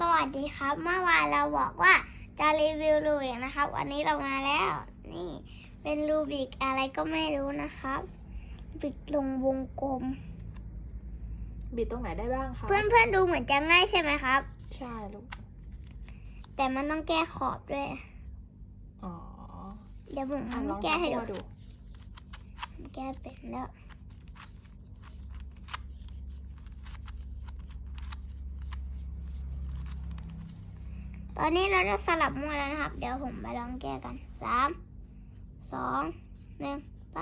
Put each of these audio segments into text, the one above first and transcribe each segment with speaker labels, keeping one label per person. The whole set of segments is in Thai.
Speaker 1: สวัสดีครับ เมื่อวานเราบอกว่าจะรีวิวรูบิกนะครับ วันนี้เรามาแล้ว นี่เป็นรูบิกอะไรก็ไม่รู้นะครับรูบิกลงวงกลม
Speaker 2: บิดตรงไหนได้บ้างคะ
Speaker 1: เพื่อนๆดูเหมือนจะง่ายใช่ไหมครับ
Speaker 2: ใช่ลูก
Speaker 1: แต่มันต้องแก้ขอบด้วย
Speaker 2: อ๋อ
Speaker 1: เดี๋ยวผม
Speaker 2: อะลอง
Speaker 1: แก้ให้ดู
Speaker 2: ทำตัวดู
Speaker 1: ผมแก้เป็นแล้ว ตอนนี้เราจะสลับมั่วแล้วนะครับ เดี๋ยวผมมาลองแก้กันสามสองหนึ่งไป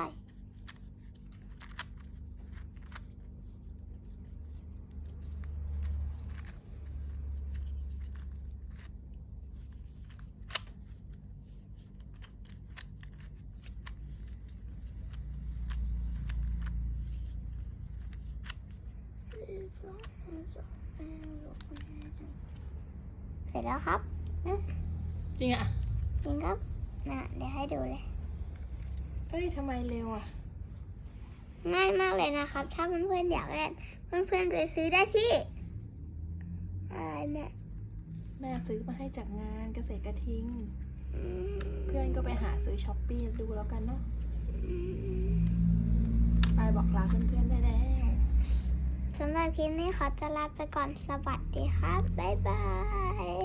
Speaker 1: เส ร็จแล้วครับ
Speaker 2: จริงอะ
Speaker 1: จริงครับนะเดี๋ยวให้ดูเลย
Speaker 2: เอ้ยทำไมเร็วอะ
Speaker 1: ง่ายมากเลยนะครับ ถ้าเพื่อนๆอยากเล่นเพื่อนๆไปซื้อได้ที่อะไรแม่
Speaker 2: แม่ซื้อมาให้จากงานเกษตรกระทิง
Speaker 1: อืม
Speaker 2: เพื่อนก็ไปหาซื้อช้อปปี้ดูแล้วกันเนาะไปบอกลาเพื่อนๆได้แล้ว
Speaker 1: สำหรับคลิปนี้ขอจะลาไปก่อนสวัสดีครับ บ๊ายบาย